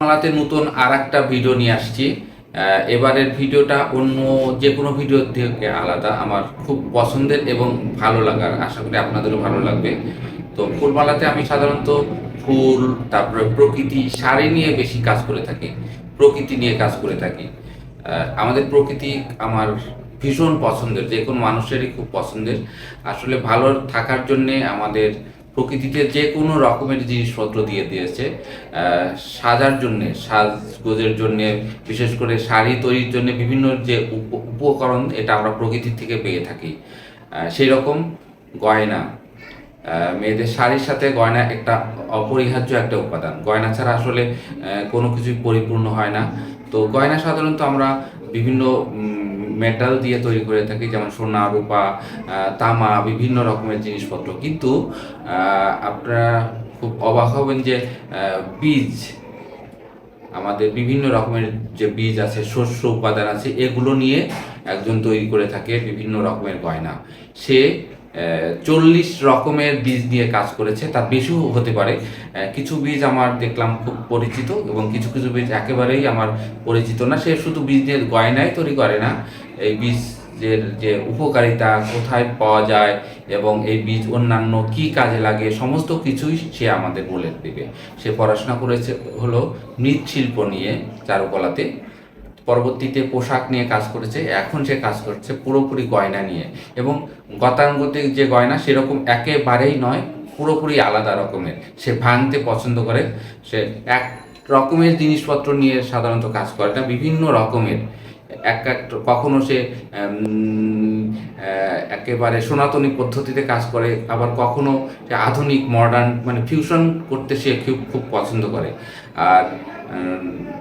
বাংলাতে নতুন আর একটা ভিডিও নিয়ে আসছি। এবারের ভিডিওটা অন্য যে কোনো ভিডিও থেকে আলাদা। আমার খুব পছন্দের এবং ভালো লাগার, আশা করি আপনাদেরও ভালো লাগবে। তো ফুলমালাতে আমি সাধারণত ফুল, তারপরে প্রকৃতি, শাড়ি নিয়ে বেশি কাজ করে থাকি। প্রকৃতি নিয়ে কাজ করে থাকি। আমাদের প্রকৃতি আমার ভীষণ পছন্দের যে কোনো মানুষেরই খুব পছন্দের। আসলে ভালো থাকার জন্যে আমাদের প্রকৃতিতে যে কোনো রকমের জিনিসপত্র দিয়ে দিয়েছে। সাজার জন্য, সাজগোজের জন্য, বিশেষ করে শাড়ি তৈরির জন্য বিভিন্ন যে উপ- উপকরণ এটা আমরা প্রকৃতির থেকে পেয়ে থাকি। সেই রকম গয়না। মেয়েদের শাড়ির সাথে গয়না একটা অপরিহার্য একটা উপাদান। গয়না ছাড়া আসলে কোনো কিছুই পরিপূর্ণ হয় না। তো গয়না সাধারণত আমরা বিভিন্ন মেটাল দিয়ে তৈরি করে থাকি, যেমন সোনা, রূপা তামা, বিভিন্ন রকমের জিনিসপত্র। কিন্তু আপনারা খুব অবাক হবেন যে বীজ, আমাদের বিভিন্ন রকমের যে বীজ আছে, শস্য উপাদান আছে, এগুলো নিয়ে একজন তৈরি করে থাকে বিভিন্ন রকমের গয়না। সে চল্লিশ রকমের বীজ নিয়ে কাজ করেছে, তার বেশিও হতে পারে। কিছু বীজ আমার দেখলাম খুব পরিচিত এবং কিছু কিছু বীজ একেবারেই আমার পরিচিত না। সে শুধু বীজ দিয়ে গয়নাই তৈরি করে না, এই বীজের যে উপকারিতা কোথায় পাওয়া যায় এবং এই বীজ অন্যান্য কি কাজে লাগে, সমস্ত কিছুই সে আমাদের বলে দেবে। সে পড়াশোনা করেছে হলো মৃৎশিল্প নিয়ে চারুকলাতে। পরবর্তীতে পোশাক নিয়ে কাজ করেছে, এখন সে কাজ করছে পুরোপুরি গয়না নিয়ে। এবং গতানুগতিক যে গয়না, সেরকম একেবারেই নয়, পুরোপুরি আলাদা রকমের। সে ভাঙতে পছন্দ করে, সে এক রকমের জিনিসপত্র নিয়ে সাধারণত কাজ করে না, বিভিন্ন রকমের। এক এক কখনো সে একেবারে সনাতনী পদ্ধতিতে কাজ করে, আবার কখনো আধুনিক মডার্ন মানে ফিউশন করতে সে খুব খুব পছন্দ করে। আর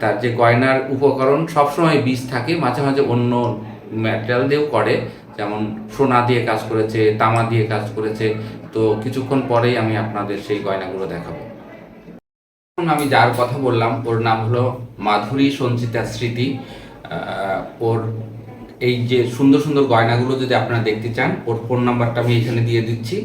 তার যে গয়নার উপকরণ সবসময় বীজ থাকে, মাঝে মাঝে অন্য ম্যাটেরিয়াল দিয়েও করে, যেমন সোনা দিয়ে কাজ করেছে, তামা দিয়ে কাজ করেছে। তো কিছুক্ষণ পরেই আমি আপনাদের সেই গয়নাগুলো দেখাবো। এখন আমি যার কথা বললাম, ওর নাম হলো মাধুরী সঞ্চিতা স্মৃতি। ওর এই যে সুন্দর সুন্দর গয়নাগুলো যদি আপনারা দেখতে চান, ওর ফোন নাম্বারটা আমি এখানে দিয়ে দিচ্ছি।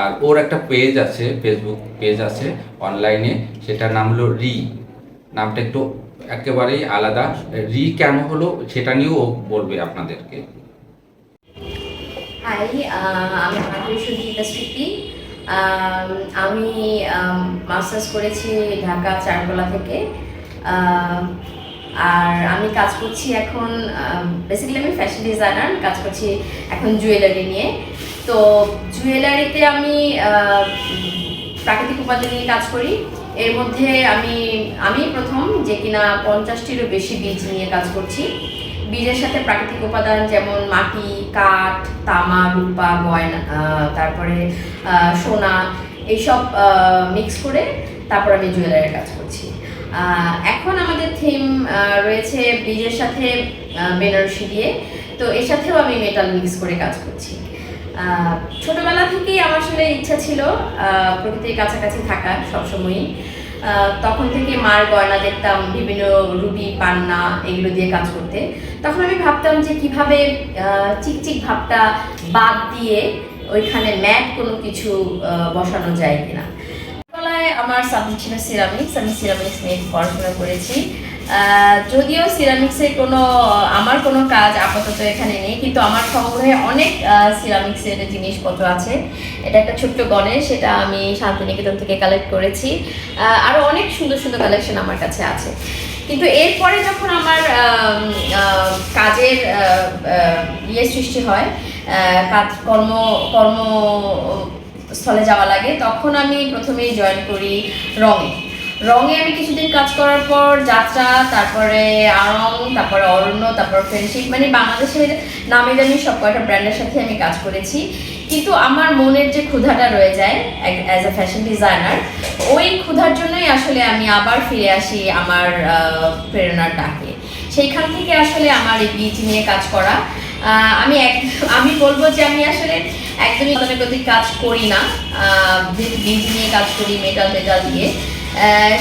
আর ওর একটা পেজ আছে ফেসবুক পেজ আছে অনলাইনে সেটার নাম হলো রি। নামটা একটু একেবারেই আলাদা। রি কেন হলো সেটা নিয়েও বলবে আপনাদেরকে। হাই আমি সঞ্চিতা স্মৃতি। আমি মাস্টার্স করেছি ঢাকা চারকোলা থেকে। আর আমি কাজ করছি এখন বেসিক্যালি আমি ফ্যাশন ডিজাইনার কাজ করছি এখন জুয়েলারি নিয়ে। তো জুয়েলারিতে আমি প্রাকৃতিক উপাদান নিয়ে কাজ করি। এর মধ্যে আমি আমি প্রথম যে কিনা পঞ্চাশটিরও বেশি বীজ নিয়ে কাজ করছি। বীজের সাথে প্রাকৃতিক উপাদান যেমন মাটি, কাঠ, তামা, রূপা, গয়না তারপরে সোনা এইসব মিক্স করে তারপর আমি জুয়েলারির কাজ করছি। এখন আমাদের থিম রয়েছে বীজের সাথে বেনারসি দিয়ে। তো এর সাথেও আমি মেটাল মিক্স করে কাজ করছি। ছোটবেলা থেকেই আমার আসলে ইচ্ছা ছিল প্রকৃতির কাছাকাছি থাকার সবসময়ই। তখন থেকে মার গয়না দেখতাম, বিভিন্ন রুবি পান্না এগুলো দিয়ে কাজ করতে। তখন আমি ভাবতাম যে কীভাবে চিকচিক ভাবটা বাদ দিয়ে ওইখানে ম্যাট কোনো কিছু বসানো যায় কিনা। আমার সাবজেক্ট ছিল সিরামিক্স আমি সিরামিক্স নিয়ে পড়াশোনা করেছি। যদিও সিরামিক্সের কোনো আমার কোনো কাজ আপাতত এখানে নেই কিন্তু আমার সংগ্রহে অনেক সিরামিক্সের জিনিসপত্র আছে। এটা একটা ছোট্ট গণেশ সেটা আমি শান্তিনিকেতন থেকে কালেক্ট করেছি। আহ, আরও অনেক সুন্দর সুন্দর কালেকশন আমার কাছে আছে। কিন্তু এরপরে যখন আমার কাজের ইয়ে সৃষ্টি হয় কাজ কর্ম কর্ম স্থলে যাওয়া লাগে তখন আমি প্রথমেই জয়েন করি রঙে। রঙে আমি কিছুদিন কাজ করার পর যাত্রা তারপরে আরং তারপরে অরণ্য তারপর ফ্রেন্ডশিপ মানে বাংলাদেশের নামি দামি সব কয়টা ব্র্যান্ডের সাথে আমি কাজ করেছি। কিন্তু আমার মনের যে ক্ষুধাটা রয়ে যায় অ্যাজ এ ফ্যাশন ডিজাইনার ওই ক্ষুধার জন্যই আসলে আমি আবার ফিরে আসি আমার প্রেরণার ডাকে। সেইখান থেকে আসলে আমার এই বীজ নিয়ে কাজ করা। আমি এক আমি বলব যে আমি আসলে একদমই কাজ করি না। আহ, বীজ নিয়ে কাজ করি মেটাল মেটাল দিয়ে।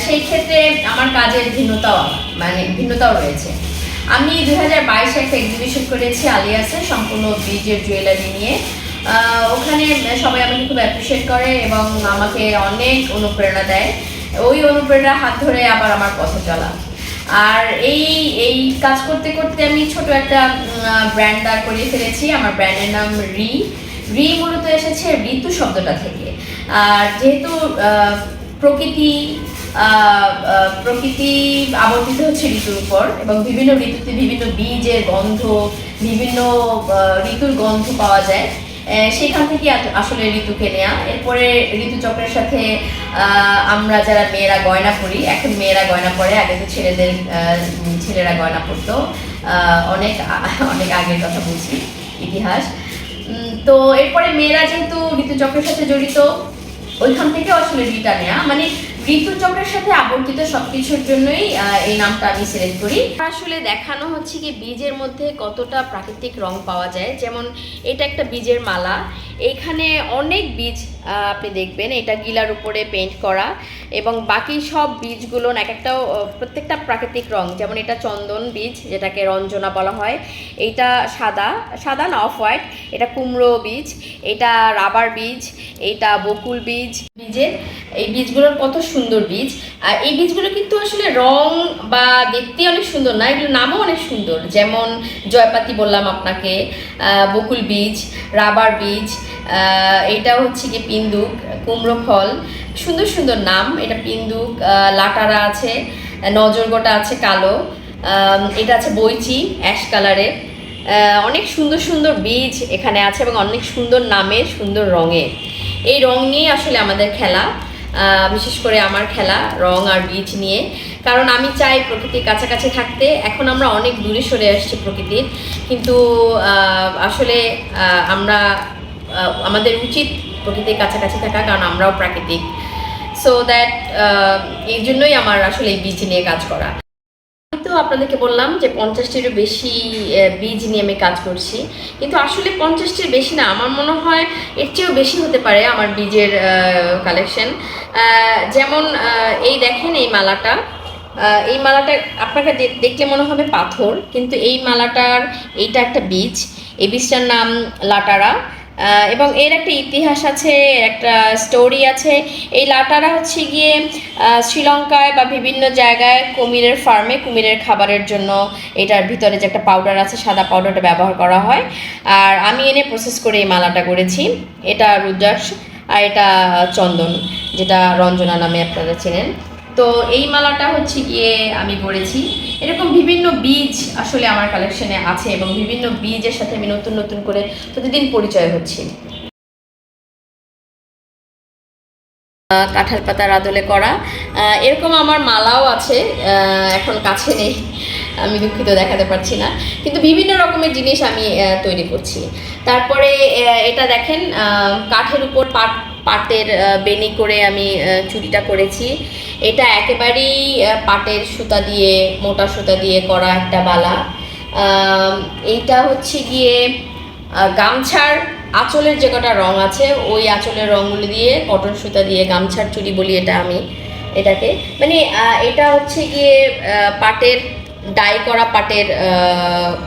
সেই ক্ষেত্রে আমার কাজের ভিন্নতাও মানে ভিন্নতাও রয়েছে। আমি দুই হাজার বাইশে একটা এক্সিবিশন করেছি আলিয়াসে, সম্পূর্ণ বীজের জুয়েলারি নিয়ে। ওখানে সবাই আমাকে খুব অ্যাপ্রিসিয়েট করে এবং আমাকে অনেক অনুপ্রেরণা দেয়। ওই অনুপ্রেরণা হাত ধরে আবার আমার পথে চলা। আর এই এই কাজ করতে করতে আমি ছোট একটা ব্র্যান্ড দাঁড় করিয়ে ফেলেছি। আমার ব্র্যান্ডের নাম রি। রি মূলত এসেছে ঋতু শব্দটা থেকে। আর যেহেতু প্রকৃতি প্রকৃতি আবর্তিত হচ্ছে ঋতুর উপর এবং বিভিন্ন ঋতুতে বিভিন্ন বীজের গন্ধ, বিভিন্ন ঋতুর গন্ধ পাওয়া যায়। সেখান থেকে আসলে ঋতুকে নেয়া। এরপরে ঋতুচক্রের সাথে আমরা যারা মেয়েরা গয়না পরি, এখন মেয়েরা গয়না পরে, আগে তো ছেলেদের ছেলেরা গয়না পরতো। অনেক অনেক আগের কথা বলছি, ইতিহাস। তো এরপরে মেয়েরা যেহেতু ঋতুচক্রের সাথে জড়িত ওইখান থেকে আসলে রিটা নেয়া। মানে ঋতুচক্রের সাথে আবর্তিত সবকিছুর জন্যই এই নামটা আমি সিলেক্ট করি। আসলে দেখানো হচ্ছে কি বীজের মধ্যে কতটা প্রাকৃতিক রং পাওয়া যায়। যেমন এটা একটা বীজের মালা। এখানে অনেক বীজ আপনি দেখবেন, এটা গিলার উপরে পেন্ট করা এবং বাকি সব বীজগুলো এক একটাও প্রত্যেকটা প্রাকৃতিক রং, যেমন এটা চন্দন বীজ, যেটাকে রঞ্জনা বলা হয়, এইটা সাদা সাদা না অফ হোয়াইট এটা কুমড়ো বীজ, এটা রাবার বীজ এটা বকুল বীজ, বীজের, এই বীজগুলোর কত সুন্দর বীজ, আর এই বীজগুলো কিন্তু আসলে রং বা দেখতে অনেক সুন্দর না, এগুলোর নামও অনেক সুন্দর, যেমন জয়পাতি বললাম আপনাকে বকুল বীজ, রাবার বীজ এটা হচ্ছে কি পিন্দুক, কুমড়ো ফল। সুন্দর সুন্দর নাম, এটা পিন্দুক লাটারা আছে, নজরগোটা আছে কালো এটা আছে বইচি অ্যাশ কালারের অনেক সুন্দর সুন্দর বীজ এখানে আছে এবং অনেক সুন্দর নামে, সুন্দর রঙে। এই রং নিয়ে আসলে আমাদের খেলা বিশেষ করে আমার খেলা, রং আর বীজ নিয়ে। কারণ আমি চাই প্রকৃতির কাছাকাছি থাকতে। এখন আমরা অনেক দূরে সরে আসছি প্রকৃতির। কিন্তু আসলে আমরা আমাদের উচিত প্রকৃতির কাছাকাছি থাকা, কারণ আমরাও প্রাকৃতিক। সো দ্যাট এই জন্যই আমার আসলে এই বীজ নিয়ে কাজ করা। তো আপনাদেরকে বললাম যে পঞ্চাশটিরও বেশি বীজ নিয়ে আমি কাজ করছি। কিন্তু আসলে পঞ্চাশটির বেশি না, আমার মনে হয় এর চেয়েও বেশি হতে পারে আমার বীজের কালেকশন যেমন এই দেখেন এই মালাটা। এই মালাটা আপনাকে দেখলে মনে হবে পাথর, কিন্তু এই মালাটার, এইটা একটা বীজ। এই বীজটার নাম লাটারা। এবং এর একটা ইতিহাস আছে, এর একটা স্টোরি আছে। এই লাটারা হচ্ছে গিয়ে শ্রীলঙ্কায় বা বিভিন্ন জায়গায় কুমিরের ফার্মে কুমিরের খাবারের জন্য এটার ভিতরে যে একটা পাউডার আছে, সাদা পাউডারটা ব্যবহার করা হয়। আর আমি এনে প্রসেস করে এই মালাটা করেছি। এটা রুদ্রাক্ষ আর এটা চন্দন, যেটা রঞ্জনা নামে আপনারা চেনেন। তো এই মালাটা হচ্ছে গিয়ে আমি করেছি এরকম বিভিন্ন বীজ আসলে আমার কালেকশনে আছে এবং বিভিন্ন বীজের সাথে আমি নতুন নতুন করে প্রতিদিন পরিচয় হচ্ছি। কাঁঠাল পাতার আদলে করা। এরকম আমার মালাও আছে। এখন কাছে নেই। আমি দুঃখিত, দেখাতে পারছি না। কিন্তু বিভিন্ন রকমের জিনিস আমি তৈরি করছি। তারপরে এটা দেখেন কাঠের উপর পাট, পাটের বেনি করে আমি চুড়িটা করেছি। এটা একেবারেই পাটের সুতা দিয়ে, মোটা সুতা দিয়ে করা একটা বালা। এইটা হচ্ছে গিয়ে গামছার আঁচলের যে কটা রং আছে, ওই আঁচলের রঙগুলো দিয়ে, কটন সুতা দিয়ে, গামছার চুড়ি বলি এটা আমি, এটাকে। মানে এটা হচ্ছে গিয়ে পাটের, ডাই করা পাটের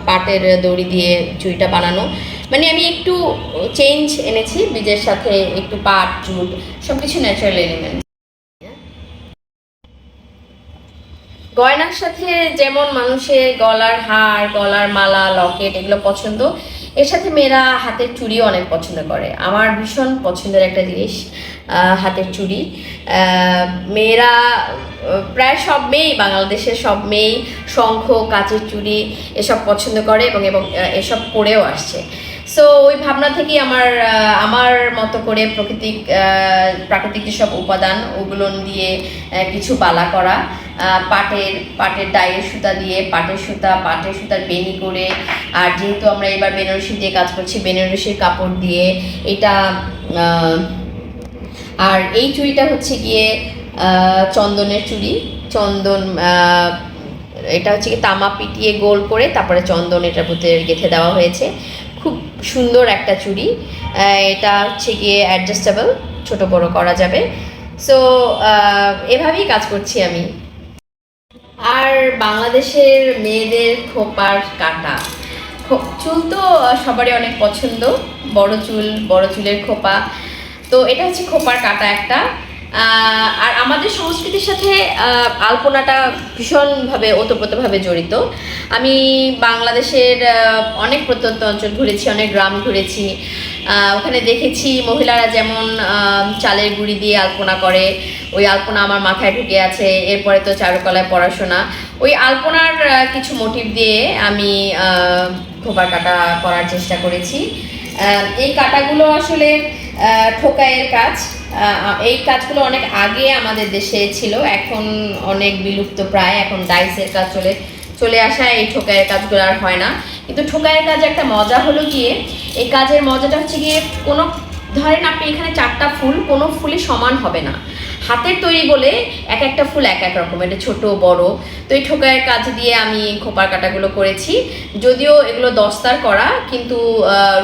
পাটের দড়ি দিয়ে চুড়িটা বানানো। মানে আমি একটু চেঞ্জ এনেছি, বীজের সাথে একটু পাট, জুট সব কিছু ন্যাচারাল এলিমেন্ট গয়নার সাথে যেমন মানুষের গলার হার, গলার মালা, লকেট এগুলো পছন্দ, এর সাথে মেয়েরা হাতের চুড়িও অনেক পছন্দ করে। আমার ভীষণ পছন্দের একটা জিনিস হাতের চুড়ি। মেয়েরা প্রায় সব মেয়েই, বাংলাদেশের সব মেয়েই শঙ্খ, কাচের চুড়ি এসব পছন্দ করে এবং এবং এসব পরেও আসছে। সো ওই ভাবনা থেকেই আমার আমার মতো করে প্রাকৃতিক প্রাকৃতিক যেসব উপাদান, ওগুলো দিয়ে কিছু বালা করা। পাটের পাটের ডাইয়ের সুতা দিয়ে, পাটের সুতা, পাটের সুতার বেনি করে। আর যেহেতু আমরা এবার বেনারসি দিয়ে কাজ করছি, বেনারসির কাপড় দিয়ে, এটা আর এই চুড়িটা হচ্ছে গিয়ে চন্দনের চুড়ি। চন্দন এটা হচ্ছে কি তামা পিটিয়ে গোল করে তারপরে চন্দন এটার ভিতরে গেঁথে দেওয়া হয়েছে। খুব সুন্দর একটা চুড়ি। এটা হচ্ছে গিয়ে অ্যাডজাস্টেবল ছোট বড় করা যাবে। সো এভাবেই কাজ করছি আমি। আর বাংলাদেশের মেয়েদের খোপার কাটা। চুল তো সবারই অনেক পছন্দ, বড় চুল, বড় চুলের খোপা। তো এটা হচ্ছে খোপার কাটা একটা। আর আমাদের সংস্কৃতির সাথে আলপনাটা ভীষণভাবে ওতপ্রোতভাবে জড়িত। আমি বাংলাদেশের অনেক প্রত্যন্ত অঞ্চল ঘুরেছি, অনেক গ্রাম ঘুরেছি। ওখানে দেখেছি মহিলারা যেমন চালের গুঁড়ি দিয়ে আলপনা করে ওই আলপনা আমার মাথায় ঢুকে আছে এরপরে তো চারুকলায় পড়াশোনা। ওই আলপনার কিছু মোটিভ দিয়ে আমি আহ, খোপা কাটা করার চেষ্টা করেছি। এই কাটাগুলো আসলে আহ, ঠোকাইয়ের কাজ। এই কাজগুলো অনেক আগে আমাদের দেশে ছিল এখন অনেক বিলুপ্ত প্রায় এখন ডাইসের কাজ চলে চলে আসা এই ঠোকাইয়ের কাজগুলো আর হয় না। কিন্তু ঠোকাইয়ের কাজে একটা মজা হলো গিয়ে, এই কাজের মজাটা হচ্ছে গিয়ে কোনো, ধরেন আপনি এখানে চারটা ফুল, কোনো ফুলই সমান হবে না। হাতের তৈরি বলে এক একটা ফুল এক এক রকম, এটা ছোট, বড়। তো এই ঠোকাইয়ের কাজ দিয়ে আমি খোপার কাটাগুলো করেছি। যদিও এগুলো দস্তার করা, কিন্তু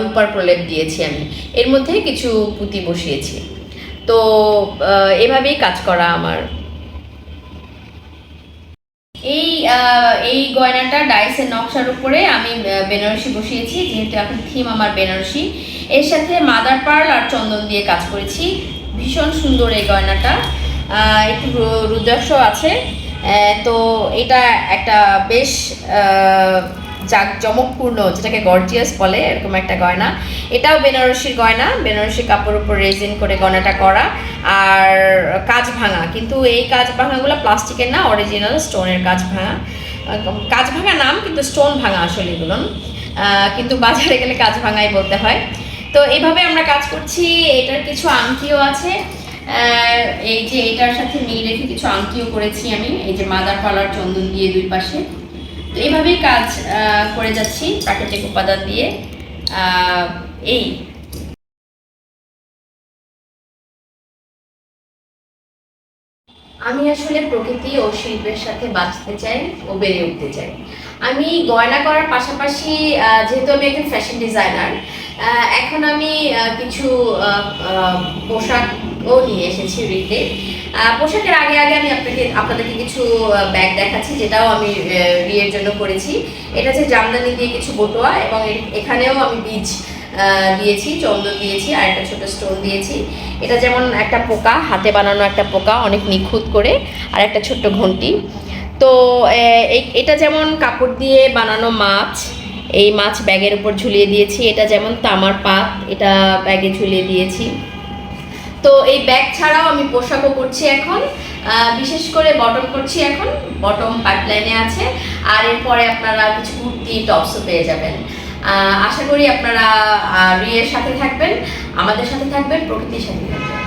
রূপার প্রলেপ দিয়েছি আমি। এর মধ্যে কিছু পুঁতি বসিয়েছি। তো এভাবেই কাজ করা আমার এই এই গয়নাটা ডাইসের নকশার উপরে আমি বেনারসি বসিয়েছি, যেহেতু এখন থিম আমার বেনারসি। এর সাথে মাদার পার্ল আর চন্দন দিয়ে কাজ করেছি। ভীষণ সুন্দর এই গয়নাটা। একটু রুদ্রাক্ষ আছে। তো এটা একটা বেশ জাঁকজমকপূর্ণ, যেটাকে গর্জিয়াস বলে, এরকম একটা গয়না। এটাও বেনারসির গয়না, বেনারসি কাপড় উপর রেজিন করে গয়নাটা করা। আর কাজ ভাঙা, কিন্তু এই কাজ ভাঙাগুলো প্লাস্টিকের না অরিজিনাল স্টোনের কাজ ভাঙা। কাজ ভাঙা নাম, কিন্তু স্টোন ভাঙা আসলে এগুলো কিন্তু বাজারে গেলে কাজ ভাঙাই বলতে হয়। তো এইভাবে আমরা কাজ করছি। এটার কিছু আংটিও আছে। এই যে এটার সাথে মিল রেখে কিছু আংটিও করেছি আমি। এই যে মাদার পালার চন্দন দিয়ে দুই পাশে। এইভাবেই কাজ করে যাচ্ছি প্রাকৃতিক উপাদান দিয়ে। এই। আমি আসলে প্রকৃতি ও শিল্পের সাথে বাঁচতে চাই ও বেড়ে উঠতে চাই। আমি গয়না করার পাশাপাশি যেহেতু আমি একজন ফ্যাশন ডিজাইনার এখন আমি কিছু আহ, পোশাকও নিয়ে এসেছি রিতে পোশাকের আগে আগে আমি আপনাকে, আপনাদেরকে কিছু ব্যাগ দেখাচ্ছি, যেটাও আমি বিয়ের জন্য করেছি। এটা হচ্ছে জামদানি দিয়ে কিছু বটোয়া এবং এখানেও আমি বীজ দিয়েছি, চন্দন দিয়েছি আর একটা ছোট স্টোন দিয়েছি। এটা যেমন একটা পোকা, হাতে বানানো একটা পোকা, অনেক নিখুঁত করে, আর একটা ছোট্ট ঘন্টি। তো এটা যেমন কাপড় দিয়ে বানানো মাছ, এই মাছ ব্যাগের উপর ঝুলিয়ে দিয়েছি। এটা যেমন তামার পাত, এটা ব্যাগে ঝুলিয়ে দিয়েছি। তো এই ব্যাগ ছাড়াও আমি পোশাকও করছি এখন। বিশেষ করে বটম করছি এখন। বটম পাইপলাইনে আছে। আর এরপরে আপনারা কিছু কুর্তি টপসও পেয়ে যাবেন। আশা করি আপনারা রিয়ের সাথে থাকবেন, আমাদের সাথে থাকবেন, প্রকৃতির সাথে থাকবেন।